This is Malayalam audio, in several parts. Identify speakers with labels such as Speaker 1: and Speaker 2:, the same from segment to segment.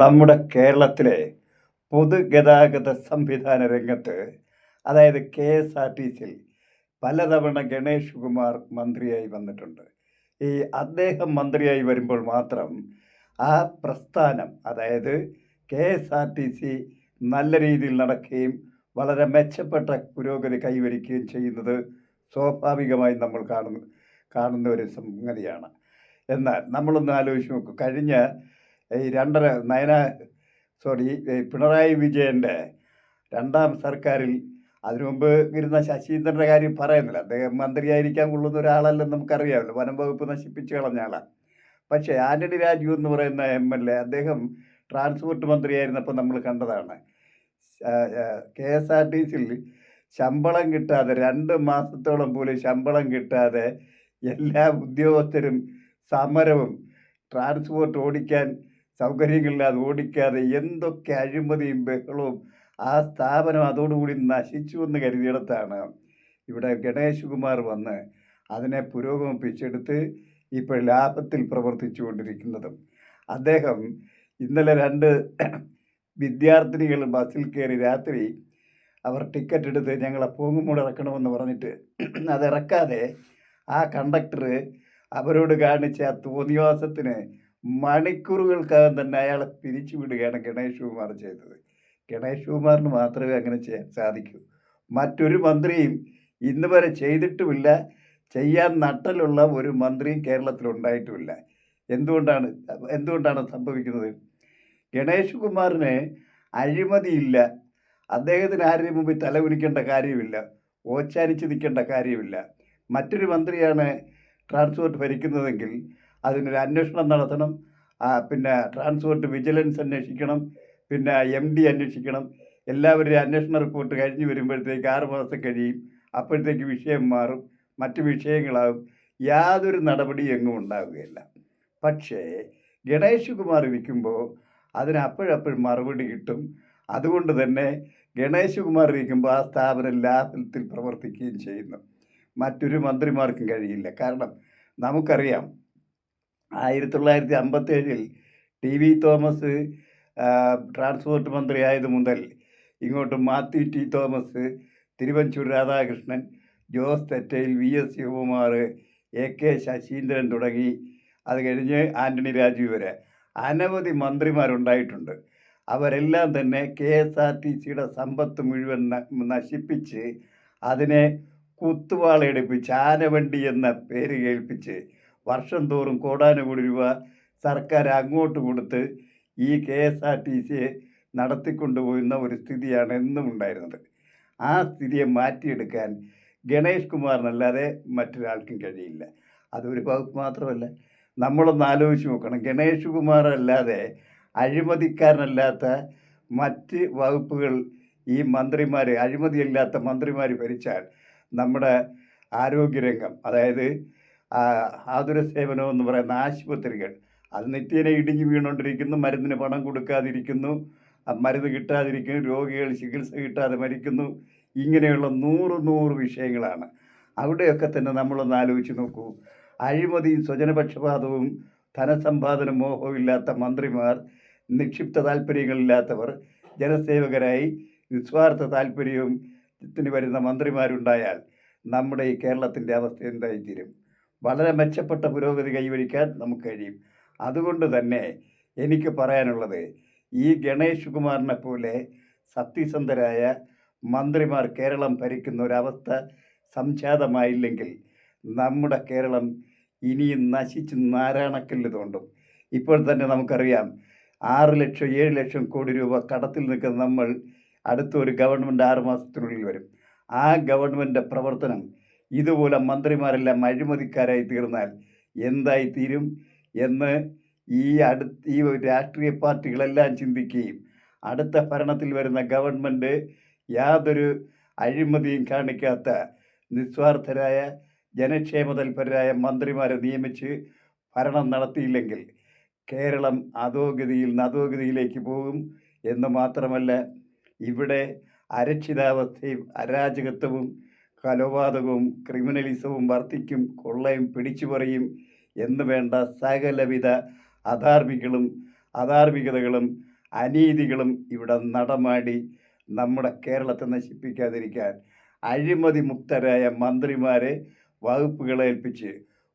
Speaker 1: നമ്മുടെ കേരളത്തിലെ പൊതുഗതാഗത സംവിധാന രംഗത്ത് അതായത് കെ എസ് ആർ ടി സിയിൽ പലതവണ ഗണേഷ് കുമാർ മന്ത്രിയായി വന്നിട്ടുണ്ട്. ഈ അദ്ദേഹം മന്ത്രിയായി വരുമ്പോൾ മാത്രം ആ പ്രസ്ഥാനം അതായത് K S R T C നല്ല രീതിയിൽ നടക്കുകയും വളരെ മെച്ചപ്പെട്ട പുരോഗതി കൈവരിക്കുകയും ചെയ്യുന്നത് സ്വാഭാവികമായി നമ്മൾ കാണുന്നു കാണുന്ന ഒരു സംഗതിയാണ്. എന്നാൽ നമ്മളൊന്ന് ആലോചിച്ച് നോക്കും. കഴിഞ്ഞ ഈ രണ്ടര നയന സോറി പിണറായി വിജയന്റെ രണ്ടാം സർക്കാരിൽ അതിനു മുമ്പ് ഇരുന്ന ശശീന്ദ്രന്റെ കാര്യം പറയുന്നില്ല. അദ്ദേഹം മന്ത്രിയായിരിക്കാൻ കൊള്ളുന്ന ഒരാളല്ലെന്ന് നമുക്കറിയാമല്ലോ. വനം വകുപ്പ് നശിപ്പിച്ച് കളഞ്ഞ ആളാണ് പക്ഷേ ആന്റണി രാജു എന്ന് പറയുന്ന എം എൽ എ അദ്ദേഹം ട്രാൻസ്പോർട്ട് മന്ത്രിയായിരുന്നപ്പോൾ നമ്മൾ കണ്ടതാണ്. കെ എസ് ആർ ടി സിയിൽ ശമ്പളം കിട്ടാതെ രണ്ട് മാസത്തോളം പോലും ശമ്പളം കിട്ടാതെ എല്ലാ ഉദ്യോഗസ്ഥരും സമരവും ട്രാൻസ്പോർട്ട് ഓടിക്കാൻ സൗകര്യങ്ങളില്ലാതെ ഓടിക്കാതെ എന്തൊക്കെ അഴിമതിയും ബഹളവും ആ സ്ഥാപനം അതോടുകൂടി നശിച്ചു എന്ന് കരുതിയിടത്താണ് ഇവിടെ ഗണേഷ് കുമാർ വന്ന് അതിനെ പുരോഗമിപ്പിച്ചെടുത്ത് ഇപ്പോൾ ലാഭത്തിൽ പ്രവർത്തിച്ചു കൊണ്ടിരിക്കുന്നതും. അദ്ദേഹം ഇന്നലെ രണ്ട് വിദ്യാർത്ഥിനികൾ ബസ്സിൽ കയറി രാത്രി അവർ ടിക്കറ്റ് എടുത്ത് ഞങ്ങളെ പൂങ്ങുമൂട് ഇറക്കണമെന്ന് പറഞ്ഞിട്ട് അതിറക്കാതെ ആ കണ്ടക്ടർ അവരോട് കാണിച്ച ആ തോന്നിവാസത്തിന് മണിക്കൂറുകൾക്കകം തന്നെ അയാളെ പിരിച്ചു വിടുകയാണ് ഗണേഷ് കുമാർ ചെയ്തത്. ഗണേഷ് കുമാറിന് മാത്രമേ അങ്ങനെ ചെയ്യാൻ സാധിക്കൂ. മറ്റൊരു മന്ത്രിയും ഇന്ന് വരെ ചെയ്തിട്ടുമില്ല. ചെയ്യാൻ നട്ടലുള്ള ഒരു മന്ത്രിയും കേരളത്തിൽ ഉണ്ടായിട്ടുമില്ല. എന്തുകൊണ്ടാണ് എന്തുകൊണ്ടാണ് സംഭവിക്കുന്നത്? ഗണേഷ് കുമാറിന് അഴിമതിയില്ല. അദ്ദേഹത്തിന് ആരുടെയും മുമ്പിൽ തലകുനിക്കേണ്ട കാര്യമില്ല. ഓച്ചാനിച്ച് നിൽക്കേണ്ട കാര്യമില്ല. മറ്റൊരു മന്ത്രിയാണ് ട്രാൻസ്പോർട്ട് ഭരിക്കുന്നതെങ്കിൽ അതിനൊരു അന്വേഷണം നടത്തണം. പിന്നെ ട്രാൻസ്പോർട്ട് വിജിലൻസ് അന്വേഷിക്കണം. പിന്നെ എം ഡി അന്വേഷിക്കണം. എല്ലാവരുടെയും അന്വേഷണ റിപ്പോർട്ട് കഴിഞ്ഞ് വരുമ്പോഴത്തേക്ക് ആറ് മാസം കഴിയും. അപ്പോഴത്തേക്ക് വിഷയം മാറും. മറ്റ് വിഷയങ്ങളാകും യാതൊരു നടപടിയും എങ്ങും ഉണ്ടാവുകയില്ല. പക്ഷേ ഗണേഷ് കുമാർ ഇരിക്കുമ്പോൾ അതിന് അപ്പോഴപ്പോഴും മറുപടി കിട്ടും. അതുകൊണ്ട് തന്നെ ഗണേഷ് കുമാർ ഇരിക്കുമ്പോൾ ആ സ്ഥാപനം ലാഭത്തിൽ പ്രവർത്തിക്കുകയും ചെയ്യുന്നു. മറ്റൊരു മന്ത്രിമാർക്കും കഴിയില്ല. കാരണം നമുക്കറിയാം ആയിരത്തി തൊള്ളായിരത്തി അമ്പത്തേഴിൽ ടി വി തോമസ് ട്രാൻസ്പോർട്ട് മന്ത്രി ആയത് മുതൽ ഇങ്ങോട്ട് Mathew T Thomas Thiruvanchoor Radhakrishnan Jose Thettayil V S Sivakumar A K Saseendran തുടങ്ങി. അത് കഴിഞ്ഞ് ആന്റണി രാജു വരെ അനവധി മന്ത്രിമാരുണ്ടായിട്ടുണ്ട്. അവരെല്ലാം തന്നെ കെ എസ് ആർ ടി സിയുടെ സമ്പത്ത് മുഴുവൻ നശിപ്പിച്ച് അതിനെ കുത്തുവാളയെടുപ്പിച്ച് ആനവണ്ടി എന്ന പേര് കേൾപ്പിച്ച് വർഷം തോറും കോടാനുകോടി രൂപ സർക്കാർ അങ്ങോട്ട് കൊടുത്ത് ഈ കെ എസ് ആർ ടി സിയെ നടത്തിക്കൊണ്ടുപോകുന്ന ഒരു സ്ഥിതിയാണ് എന്നും ഉണ്ടായിരുന്നത്. ആ സ്ഥിതിയെ മാറ്റിയെടുക്കാൻ ഗണേഷ് കുമാറിനല്ലാതെ മറ്റൊരാൾക്കും കഴിയില്ല. അതൊരു വകുപ്പ് മാത്രമല്ല. നമ്മളൊന്ന് ആലോചിച്ച് നോക്കണം. ഗണേഷ് കുമാർ അല്ലാതെ അഴിമതിക്കാരനല്ലാത്ത മറ്റ് വകുപ്പുകൾ ഈ മന്ത്രിമാർ അഴിമതിയില്ലാത്ത മന്ത്രിമാർ ഭരിച്ചാൽ നമ്മുടെ ആരോഗ്യരംഗം അതായത് ആതുര സേവനം എന്ന് പറയുന്ന ആശുപത്രികൾ. അത് നിത്യേന ഇടിഞ്ഞു വീണുകൊണ്ടിരിക്കുന്നു മരുന്നിന് പണം കൊടുക്കാതിരിക്കുന്നു മരുന്ന് കിട്ടാതിരിക്കുന്നു രോഗികൾ ചികിത്സ കിട്ടാതെ മരിക്കുന്നു. ഇങ്ങനെയുള്ള നൂറ് നൂറ് വിഷയങ്ങളാണ്. അവിടെയൊക്കെ തന്നെ നമ്മളൊന്ന് ആലോചിച്ച് നോക്കൂ. അഴിമതിയും സ്വജനപക്ഷപാതവും ധനസമ്പാദന മോഹവും ഇല്ലാത്ത മന്ത്രിമാർ നിക്ഷിപ്ത താല്പര്യങ്ങളില്ലാത്തവർ ജനസേവകരായി നിസ്വാർത്ഥ താല്പര്യവും ത്തിന് വരുന്ന മന്ത്രിമാരുണ്ടായാൽ നമ്മുടെ ഈ കേരളത്തിന്റെ അവസ്ഥ എന്തായിത്തീരും? വളരെ മെച്ചപ്പെട്ട പുരോഗതി കൈവരിക്കാൻ നമുക്ക് കഴിയും. അതുകൊണ്ട് തന്നെ എനിക്ക് പറയാനുള്ളത് ഈ ഗണേഷ് കുമാറിനെ പോലെ സത്യസന്ധരായ മന്ത്രിമാർ കേരളം ഭരിക്കുന്ന ഒരവസ്ഥ സംജാതമായില്ലെങ്കിൽ നമ്മുടെ കേരളം ഇനിയും നശിച്ച് നാരായണക്കല്ല് തോണ്ടും. ഇപ്പോൾ തന്നെ നമുക്കറിയാം ആറ് ലക്ഷം ഏഴ് ലക്ഷം കോടി രൂപ കടത്തിൽ നിൽക്കുന്ന നമ്മൾ അടുത്ത ഒരു ഗവൺമെന്റ് ആറ് മാസത്തിനുള്ളിൽ വരും. ആ ഗവൺമെന്റ് പ്രവർത്തനം ഇതുപോലെ മന്ത്രിമാരെല്ലാം അഴിമതിക്കാരായി തീർന്നാൽ എന്തായി തീരും എന്ന് ഈ അടുത്ത് ഈ രാഷ്ട്രീയ പാർട്ടികളെല്ലാം ചിന്തിക്കുകയും അടുത്ത ഭരണത്തിൽ വരുന്ന ഗവൺമെന്റ് യാതൊരു അഴിമതിയും കാണിക്കാത്ത നിസ്വാർത്ഥരായ ജനക്ഷേമ തൽപരരായ മന്ത്രിമാരെ നിയമിച്ച് ഭരണം നടത്തിയില്ലെങ്കിൽ കേരളം അധോഗതിയിൽ നധോഗതിയിലേക്ക് പോകും എന്ന് മാത്രമല്ല ഇവിടെ അരക്ഷിതാവസ്ഥയും അരാജകത്വവും കൊലപാതകവും ക്രിമിനലിസവും വർദ്ധിക്കും കൊള്ളയും പിടിച്ചുപറിയും എന്ന് വേണ്ട സകലവിധ അധാർമികളും അധാർമികതകളും അനീതികളും ഇവിടെ നടമാടി നമ്മുടെ കേരളത്തെ നശിപ്പിക്കാതിരിക്കാൻ അഴിമതി മുക്തരായ മന്ത്രിമാരെ വകുപ്പുകളെ ഏൽപ്പിച്ച്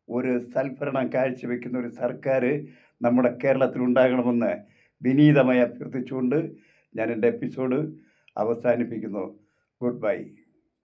Speaker 1: ഒരു സൽഭരണം കാഴ്ചവെക്കുന്ന ഒരു സർക്കാർ നമ്മുടെ കേരളത്തിൽ ഉണ്ടാകണമെന്ന് വിനീതമായി അഭ്യർത്ഥിച്ചുകൊണ്ട് ഞാൻ എന്റെ എപ്പിസോഡ് അവസാനിപ്പിക്കുന്നു. Good bye.